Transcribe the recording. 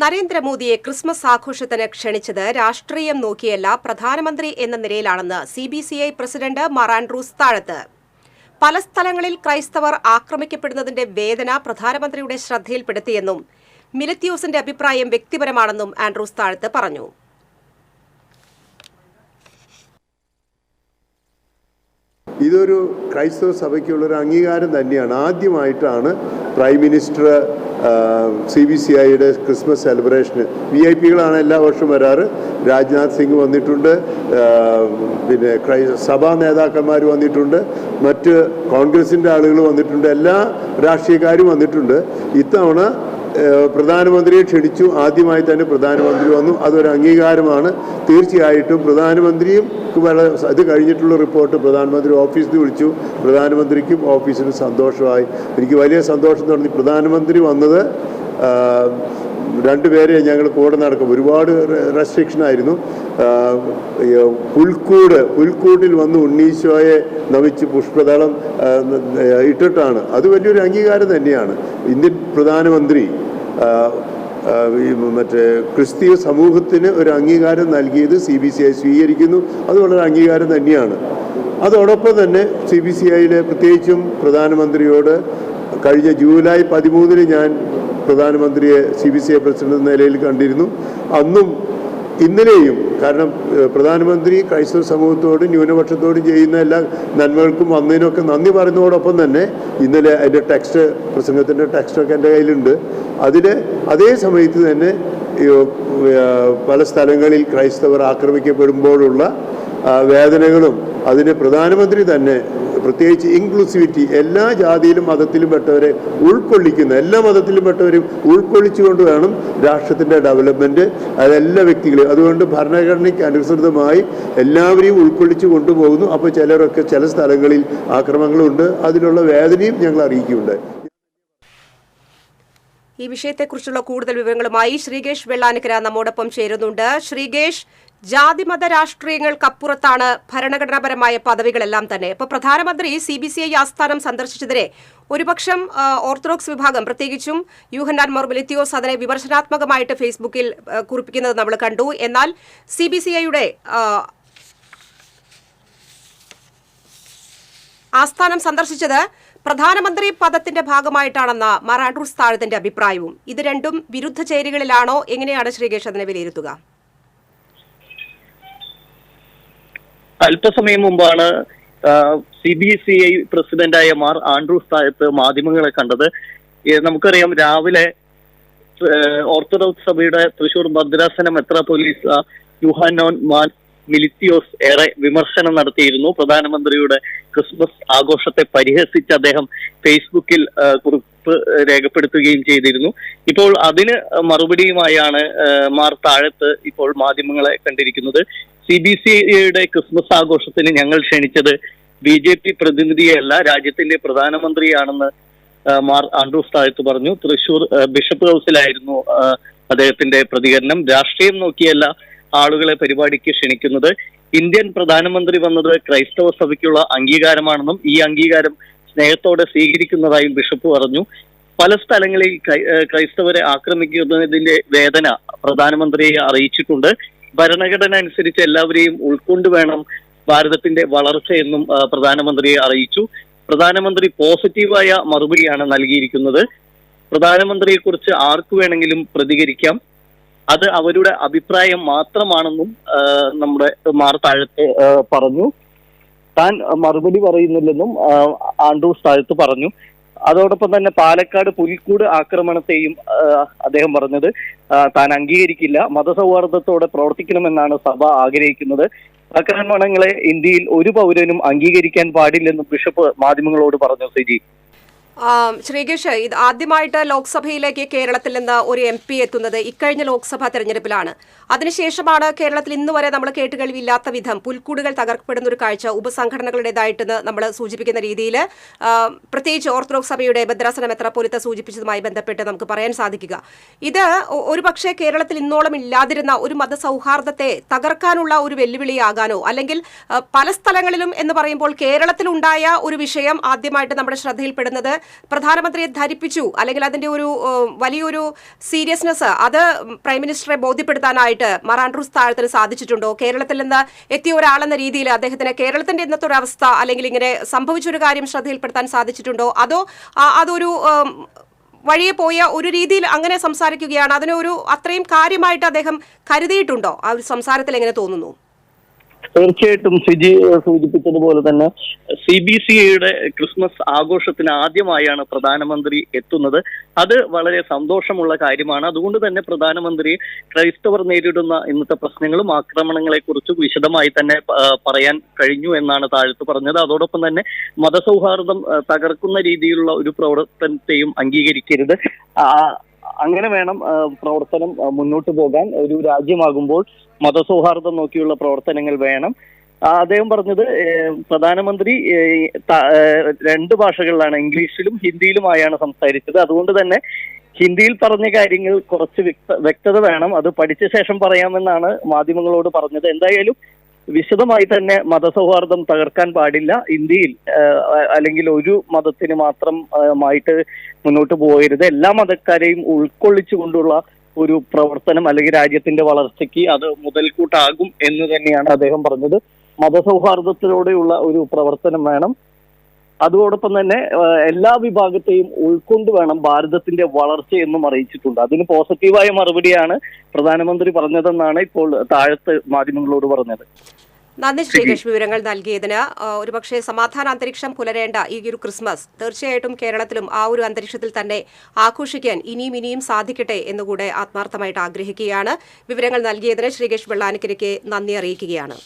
നരേന്ദ്രമോദിയെ ക്രിസ്മസ് ആഘോഷത്തിന് ക്ഷണിച്ചത് രാഷ്ട്രീയം നോക്കിയല്ല പ്രധാനമന്ത്രി എന്ന നിലയിലാണെന്ന് C B C I president Mar Andrews Thazhath. പല സ്ഥലങ്ങളിൽ ക്രൈസ്തവർ ആക്രമിക്കപ്പെടുന്നതിന്റെ വേദന പ്രധാനമന്ത്രിയുടെ ശ്രദ്ധയിൽപ്പെടുത്തിയെന്നും മിലത്യോസിന്റെ അഭിപ്രായം വ്യക്തിപരമാണെന്നും ആൻഡ്രൂസ് താഴത്ത് പറഞ്ഞു. ഇതൊരു ക്രൈസ്തവ സഭയ്ക്കുള്ളൊരു അംഗീകാരം തന്നെയാണ്. ആദ്യമായിട്ടാണ് prime minister C B C ഐയുടെ ക്രിസ്മസ് സെലിബ്രേഷന്. വി ഐ പികളാണ് എല്ലാ വർഷവും വരാറ്. രാജ്നാഥ് സിംഗ് വന്നിട്ടുണ്ട്. പിന്നെ ക്രൈ സഭാ നേതാക്കന്മാർ വന്നിട്ടുണ്ട്. മറ്റ് കോൺഗ്രസിന്റെ ആളുകൾ വന്നിട്ടുണ്ട്. എല്ലാ രാഷ്ട്രീയക്കാരും വന്നിട്ടുണ്ട്. ഇത്തവണ പ്രധാനമന്ത്രിയെ ക്ഷണിച്ചു. ആദ്യമായി തന്നെ പ്രധാനമന്ത്രി വന്നു. അതൊരു അംഗീകാരമാണ്. തീർച്ചയായിട്ടും പ്രധാനമന്ത്രിയും വളരെ ഇത് കഴിഞ്ഞിട്ടുള്ള റിപ്പോർട്ട് പ്രധാനമന്ത്രി ഓഫീസിൽ വിളിച്ചു. പ്രധാനമന്ത്രിക്കും ഓഫീസിനും സന്തോഷമായി. എനിക്ക് വലിയ സന്തോഷം തോന്നി. പ്രധാനമന്ത്രി വന്നത് രണ്ടുപേരെ ഞങ്ങൾ കൂടെ നടക്കും. ഒരുപാട് റെസ്ട്രിക്ഷൻ ആയിരുന്നു. പുൽക്കൂട് പുൽക്കൂട്ടിൽ വന്ന് ഉണ്ണീശോയെ നമിച്ച് പുഷ്പതളം ഇട്ടിട്ടാണ്. അത് വലിയൊരു അംഗീകാരം തന്നെയാണ്. ഇന്ത്യൻ പ്രധാനമന്ത്രി മറ്റേ ക്രിസ്തീയ സമൂഹത്തിന് ഒരു അംഗീകാരം നൽകിയത് സി ബി സി ഐ സ്വീകരിക്കുന്നു. അത് വളരെ അംഗീകാരം തന്നെയാണ്. അതോടൊപ്പം തന്നെ സി ബി സി ഐയിലെ പ്രത്യേകിച്ചും പ്രധാനമന്ത്രിയോട് കഴിഞ്ഞ ജൂലൈ പതിമൂന്നിന് ഞാൻ പ്രധാനമന്ത്രിയെ C B C I president എന്ന നിലയിൽ കണ്ടിരുന്നു. അന്നും ഇന്നലെയും കാരണം പ്രധാനമന്ത്രി ക്രൈസ്തവ സമൂഹത്തോടും ന്യൂനപക്ഷത്തോടും ചെയ്യുന്ന എല്ലാ നന്മകൾക്കും വന്നതിനൊക്കെ നന്ദി പറയുന്നതോടൊപ്പം തന്നെ ഇന്നലെ അതിന്റെ ടെക്സ്റ്റ് പ്രസംഗത്തിന്റെ ടെക്സ്റ്റൊക്കെ എന്റെ കയ്യിലുണ്ട്. അതിൽ അതേ സമയത്ത് തന്നെ പല സ്ഥലങ്ങളിൽ ക്രൈസ്തവർ ആക്രമിക്കപ്പെടുമ്പോഴുള്ള വേദനകളും അതിന് പ്രധാനമന്ത്രി തന്നെ പ്രത്യേകിച്ച് ഇൻക്ലൂസിവിറ്റി എല്ലാ ജാതിയിലും മതത്തിലും പെട്ടവരെ ഉൾക്കൊള്ളിക്കുന്ന എല്ലാ മതത്തിലും പെട്ടവരും ഉൾക്കൊള്ളിച്ചുകൊണ്ട് വേണം രാഷ്ട്രത്തിന്റെ ഡെവലപ്മെന്റ് അതെല്ലാ വ്യക്തികളെയും അതുകൊണ്ട് ഭരണഘടനയ്ക്ക് അനുസൃതമായി എല്ലാവരെയും ഉൾക്കൊള്ളിച്ചു കൊണ്ടുപോകുന്നു. അപ്പോൾ ചിലരൊക്കെ ചില സ്ഥലങ്ങളിൽ ആക്രമണങ്ങളുണ്ട്. അതിലുള്ള വേദനയും ഞങ്ങൾ അറിയിക്കുന്നുണ്ട്. ഈ വിഷയത്തെക്കുറിച്ചുള്ള കൂടുതൽ വിവരങ്ങളുമായി ശ്രീകേഷ് വെള്ളാനക്കര നമ്മോടൊപ്പം ചേരുന്നുണ്ട്. ശ്രീകേഷ് ജാതിമത രാഷ്ട്രീയങ്ങൾക്കപ്പുറത്താണ് ഭരണഘടനാപരമായ പദവികളെല്ലാം തന്നെ. ഇപ്പോൾ പ്രധാനമന്ത്രി സി ബി സി ഐ ആസ്ഥാനം സന്ദർശിച്ചതിനെ ഒരുപക്ഷം ഓർത്തഡോക്സ് വിഭാഗം പ്രത്യേകിച്ചും യൂഹന്നാൻ മൊർബിലിത്തിയോസ് അതിനെ വിമർശനാത്മകമായിട്ട് ഫേസ്ബുക്കിൽ കുറിപ്പിക്കുന്നത് നമ്മൾ കണ്ടു. എന്നാൽ സി ബി സി ഐയുടെ ആസ്ഥാനം സന്ദർശിച്ചത് പ്രധാനമന്ത്രി പദത്തിന്റെ ഭാഗമായിട്ടാണെന്ന മാർ ആൻഡ്രൂസ് താഴത്തിന്റെ അഭിപ്രായവും ഇത് രണ്ടും വിരുദ്ധ ചേരികളിലാണോ? എങ്ങനെയാണ് ശ്രീകേഷ് അതിനെ വിലയിരുത്തുക? അല്പസമയം മുമ്പാണ് സി ബി സി ഐ പ്രസിഡന്റായ മാർ ആൻഡ്രൂസ് താഴത്ത് മാധ്യമങ്ങളെ കണ്ടത്. നമുക്കറിയാം രാവിലെ ഓർത്തഡോക്സ് സഭയുടെ തൃശൂർ ഭദ്രാസനം എത്ര പോലീസ് യുഹാനോൻ മാൻ മിലിത്തിയോസ് ഏറെ വിമർശനം നടത്തിയിരുന്നു. പ്രധാനമന്ത്രിയുടെ ക്രിസ്മസ് ആഘോഷത്തെ പരിഹസിച്ച് അദ്ദേഹം ഫേസ്ബുക്കിൽ കുറിപ്പ് രേഖപ്പെടുത്തുകയും ചെയ്തിരുന്നു. ഇപ്പോൾ അതിന് മറുപടിയുമായാണ് മാർ താഴത്ത് ഇപ്പോൾ മാധ്യമങ്ങളെ കണ്ടിരിക്കുന്നത്. സി ബി സി ഐയുടെ ക്രിസ്മസ് ആഘോഷത്തിന് ഞങ്ങൾ ക്ഷണിച്ചത് ബി ജെ പി പ്രതിനിധിയല്ല രാജ്യത്തിന്റെ പ്രധാനമന്ത്രിയാണെന്ന് മാർ ആൻഡ്രൂസ് താഴത്ത് പറഞ്ഞു. തൃശൂർ ബിഷപ്പ് ഹൗസിലായിരുന്നു അദ്ദേഹത്തിന്റെ പ്രതികരണം. രാഷ്ട്രീയം നോക്കിയല്ല ആളുകളെ പരിപാടിക്ക് ക്ഷണിക്കുന്നത് ഇന്ത്യൻ പ്രധാനമന്ത്രി വന്നത് ക്രൈസ്തവ സഭയ്ക്കുള്ള അംഗീകാരമാണെന്നും ഈ അംഗീകാരം സ്നേഹത്തോടെ സ്വീകരിക്കുന്നതായും ബിഷപ്പ് പറഞ്ഞു. പല സ്ഥലങ്ങളിൽ ക്രൈസ്തവരെ ആക്രമിക്കുന്നതിന്റെ വേദന പ്രധാനമന്ത്രിയെ അറിയിച്ചിട്ടുണ്ട്. ഭരണഘടന അനുസരിച്ച് എല്ലാവരെയും ഉൾക്കൊണ്ട് വേണം ഭാരതത്തിന്റെ വളർച്ചയെന്നും പ്രധാനമന്ത്രിയെ അറിയിച്ചു. പ്രധാനമന്ത്രി പോസിറ്റീവായ മറുപടിയാണ് നൽകിയിരിക്കുന്നത്. പ്രധാനമന്ത്രിയെക്കുറിച്ച് ആർക്കു വേണമെങ്കിലും പ്രതികരിക്കാം. അത് അവരുടെ അഭിപ്രായം മാത്രമാണെന്നും നമ്മുടെ മാർ താഴത്തെ പറഞ്ഞു. താൻ മറുപടി പറയുന്നില്ലെന്നും ആൻഡ്രൂസ് താഴത്ത് പറഞ്ഞു. അതോടൊപ്പം തന്നെ പാലക്കാട് പുലിക്കൂട് ആക്രമണത്തെയും അദ്ദേഹം പറഞ്ഞത് താൻ അംഗീകരിക്കില്ല. മതസൗഹാർദ്ദത്തോടെ പ്രവർത്തിക്കണമെന്നാണ് സഭ ആഗ്രഹിക്കുന്നത്. ആക്രമണങ്ങളെ ഇന്ത്യയിൽ ഒരു പൗരനും അംഗീകരിക്കാൻ പാടില്ലെന്നും ബിഷപ്പ് മാധ്യമങ്ങളോട് പറഞ്ഞു സിജി. ശ്രീകേഷ് ഇത് ആദ്യമായിട്ട് ലോക്സഭയിലേക്ക് കേരളത്തിൽ നിന്ന് ഒരു എം പി എത്തുന്നത് ഇക്കഴിഞ്ഞ ലോക്സഭാ തെരഞ്ഞെടുപ്പിലാണ്. അതിനുശേഷമാണ് കേരളത്തിൽ ഇന്ന് വരെ നമ്മൾ കേട്ടുകഴിവില്ലാത്ത വിധം പുൽക്കൂടുകൾ തകർക്കപ്പെടുന്ന ഒരു കാഴ്ച ഉപസംഘടനകളുടേതായിട്ടെന്ന് നമ്മൾ സൂചിപ്പിക്കുന്ന രീതിയിൽ പ്രത്യേകിച്ച് ഓർത്തഡോക്സ് സഭയുടെ ഭദ്രാസന മെത്രാപോലിത്ത സൂചിപ്പിച്ചതുമായി ബന്ധപ്പെട്ട് നമുക്ക് പറയാൻ സാധിക്കുക. ഇത് ഒരുപക്ഷെ കേരളത്തിൽ ഇന്നോളം ഇല്ലാതിരുന്ന ഒരു മതസൗഹാർദ്ദത്തെ തകർക്കാനുള്ള ഒരു വെല്ലുവിളിയാകാനോ അല്ലെങ്കിൽ പല സ്ഥലങ്ങളിലും എന്ന് പറയുമ്പോൾ കേരളത്തിലുണ്ടായ ഒരു വിഷയം ആദ്യമായിട്ട് നമ്മുടെ ശ്രദ്ധയിൽപ്പെടുന്നത് പ്രധാനമന്ത്രിയെ ധരിപ്പിച്ചു. അല്ലെങ്കിൽ അതിന്റെ ഒരു വലിയൊരു സീരിയസ്നെസ് അത് പ്രൈം മിനിസ്റ്ററെ ബോധ്യപ്പെടുത്താനായിട്ട് മറാൻഡ്രൂസ് താഴത്തിന് സാധിച്ചിട്ടുണ്ടോ? കേരളത്തിൽ നിന്ന് എത്തിയ ഒരാളെന്ന രീതിയിൽ അദ്ദേഹത്തിന് കേരളത്തിന്റെ ഇന്നത്തെ ഒരു അവസ്ഥ അല്ലെങ്കിൽ ഇങ്ങനെ സംഭവിച്ചൊരു കാര്യം ശ്രദ്ധയിൽപ്പെടുത്താൻ സാധിച്ചിട്ടുണ്ടോ? അതോ അതൊരു വഴിയെ പോയ ഒരു രീതിയിൽ അങ്ങനെ സംസാരിക്കുകയാണ്. അതിനൊരു അത്രയും കാര്യമായിട്ട് അദ്ദേഹം കരുതിയിട്ടുണ്ടോ? ആ ഒരു സംസാരത്തിൽ എങ്ങനെ തോന്നുന്നു? തീർച്ചയായിട്ടും സിജി സൂചിപ്പിച്ചതുപോലെ തന്നെ സി ബി സി ഐയുടെ ക്രിസ്മസ് ആഘോഷത്തിന് ആദ്യമായാണ് പ്രധാനമന്ത്രി എത്തുന്നത്. അത് വളരെ സന്തോഷമുള്ള കാര്യമാണ്. അതുകൊണ്ട് തന്നെ പ്രധാനമന്ത്രി ക്രൈസ്തവർ നേരിടുന്ന ഇന്നത്തെ പ്രശ്നങ്ങളും ആക്രമണങ്ങളെ കുറിച്ചും വിശദമായി തന്നെ പറയാൻ കഴിഞ്ഞു എന്നാണ് താഴ്ത്തു പറഞ്ഞത്. അതോടൊപ്പം തന്നെ മതസൗഹാർദ്ദം തകർക്കുന്ന രീതിയിലുള്ള ഒരു പ്രവർത്തനത്തെയും അംഗീകരിക്കരുത്. അങ്ങനെ വേണം പ്രവർത്തനം മുന്നോട്ട് പോകാൻ. ഒരു രാജ്യമാകുമ്പോൾ മതസൗഹാർദ്ദം നോക്കിയുള്ള പ്രവർത്തനങ്ങൾ വേണം. അദ്ദേഹം പറഞ്ഞത് പ്രധാനമന്ത്രി രണ്ട് ഭാഷകളിലാണ് ഇംഗ്ലീഷിലും ഹിന്ദിയിലുമായാണ് സംസാരിച്ചത്. അതുകൊണ്ട് തന്നെ ഹിന്ദിയിൽ പറഞ്ഞ കാര്യങ്ങൾ കുറച്ച് വ്യക്ത വ്യക്തത വേണം. അത് പഠിച്ച ശേഷം പറയാമെന്നാണ് മാധ്യമങ്ങളോട് പറഞ്ഞത്. എന്തായാലും വിശദമായി തന്നെ മതസൗഹാർദ്ദം തകർക്കാൻ പാടില്ല. ഇന്ത്യയിൽ അല്ലെങ്കിൽ ഒരു മതത്തിന് മാത്രം ആയിട്ട് മുന്നോട്ട് പോകരുത്. എല്ലാ മതക്കാരെയും ഉൾക്കൊള്ളിച്ചുകൊണ്ടുള്ള ഒരു പ്രവർത്തനം അല്ലെങ്കിൽ രാജ്യത്തിന്റെ വളർച്ചയ്ക്ക് അത് മുതൽക്കൂട്ടാകും എന്ന് തന്നെയാണ് അദ്ദേഹം പറഞ്ഞത്. മതസൗഹാർദ്ദത്തിലൂടെയുള്ള ഒരു പ്രവർത്തനം വേണം. അതോടൊപ്പം തന്നെ എല്ലാ വിഭാഗത്തെയും ഉൾക്കൊണ്ട് വേണം ഭാരതത്തിന്റെ വളർച്ച എന്നും അറിയിച്ചിട്ടുണ്ട്. അതിന് പോസിറ്റീവായ മറുപടിയാണ് പ്രധാനമന്ത്രി പറഞ്ഞതെന്നാണ് ഇപ്പോൾ താഴത്ത് മാധ്യമങ്ങളോട് പറഞ്ഞത്. നന്ദി ശ്രീകേഷ് വിവരങ്ങൾ നൽകിയതിന്. ഒരുപക്ഷെ സമാധാന അന്തരീക്ഷം പുലരേണ്ട ഈ ഒരു ക്രിസ്മസ് തീർച്ചയായിട്ടും കേരളത്തിലും ആ ഒരു അന്തരീക്ഷത്തിൽ തന്നെ ആഘോഷിക്കാൻ ഇനിയും ഇനിയും സാധിക്കട്ടെ എന്നുകൂടെ ആത്മാർത്ഥമായിട്ട് ആഗ്രഹിക്കുകയാണ്. വിവരങ്ങൾ നൽകിയതിന് ശ്രീകേഷ് വെള്ളാനിക്കരയ്ക്ക് നന്ദി അറിയിക്കുകയാണ്.